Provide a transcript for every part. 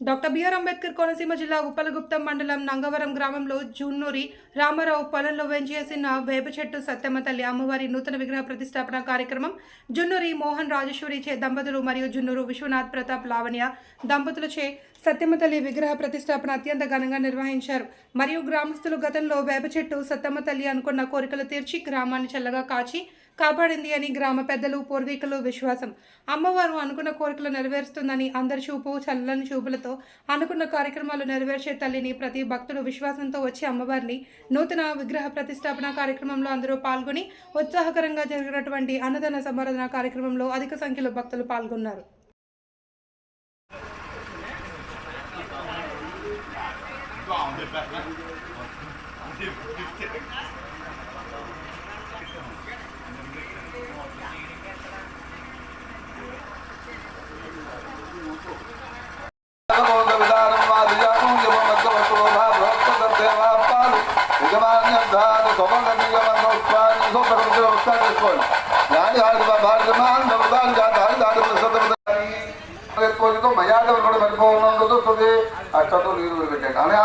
Doctor BR Ambedkar Konaseema జిల్లా ఉప్పలగుప్తం మండలం నంగవరం గ్రామంలో జూన్నూరి రామారావు పొలంలో వెంచేసిన వేప చెట్టు సత్యమ్మ తల్లి అమ్మవారి నూతన విగ్రహ ప్రతిష్టాపన కార్యక్రమం జున్నూరి మోహన్ రాజేశ్వరి చే దంపతులు మరియు జున్నూరు విశ్వనాథ్ ప్రతాప్ లావణ్య దంపతులచే సత్యమ్మ తల్లి విగ్రహ ప్రతిష్టాపన అత్యంత ఘనంగా నిర్వహించారు. మరియు గ్రామస్తులు గతంలో వేప చెట్టు సత్యమ్మ తల్లి అనుకున్న కోరికలు తీర్చి గ్రామాన్ని చల్లగా కాచి కాపాడింది అని గ్రామ పెద్దలు పూర్వీకులు విశ్వాసం. అమ్మవారు అనుకున్న కోరికలు నెరవేరుస్తుందని అందరి చూపు చల్లని చూపులతో అనుకున్న కార్యక్రమాలు నెరవేర్చే తల్లిని ప్రతి భక్తుడు విశ్వాసంతో వచ్చి అమ్మవారిని నూతన విగ్రహ ప్రతిష్టాపన కార్యక్రమంలో అందరూ పాల్గొని ఉత్సాహకరంగా జరిగినటువంటి అన్నదాన సంబరణ కార్యక్రమంలో అధిక సంఖ్యలో భక్తులు పాల్గొన్నారు. మర్యాదలు కూడా పరిపూర్ణందుతుంది అష్టతో నీరు పెట్టండి అనే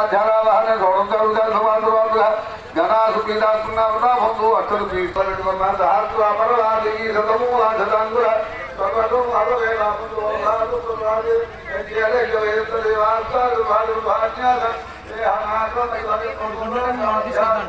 ಧನಾಸು ಪೀಡಾತ್ಮನಾವೃತ ಬಂಧು ಅಷ್ಟರು ಪೀಡಿತ ಬಂದ ಹಾರ್ತು ಅಮರಲ ಲಿಂಗಿ ಸತಮೂ ಆಧದಾಂಗುರ ಸರ್ವನು ಅರವೇನ ಬಂಧು ಅವರಾದು ಸುರಾಜೆ ಎಂಜಿಯಲೆ ಯೋಯಂತಲೆ ವಾರ್ತಾಲು ಬಾಲು ಭಾಜ್ಞಾನ ಏ ಹನಾತ ತೈಲವೆ ಕೊಂಡುನ ನಾದ್ಯಾನ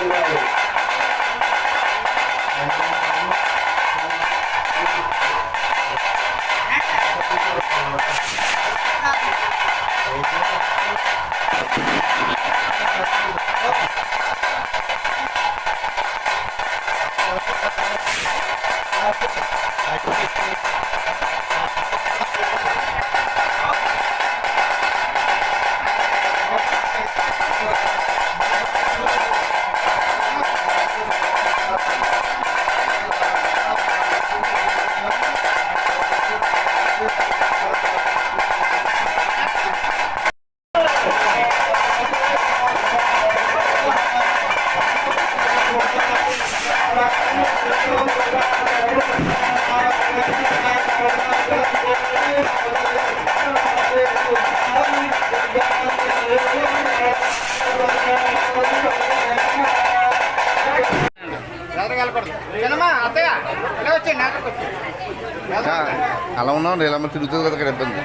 అలా ఉన్నాం ఇలా తిరుగుతుంది కదా ఇక్కడ ఇబ్బంది.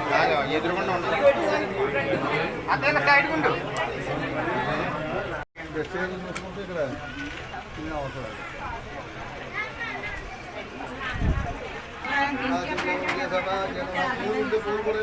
పూలు కూడా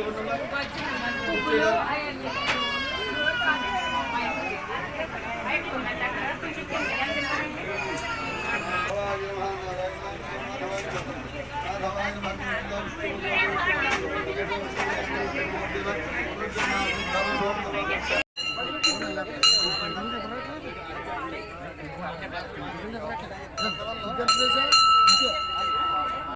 Gracias.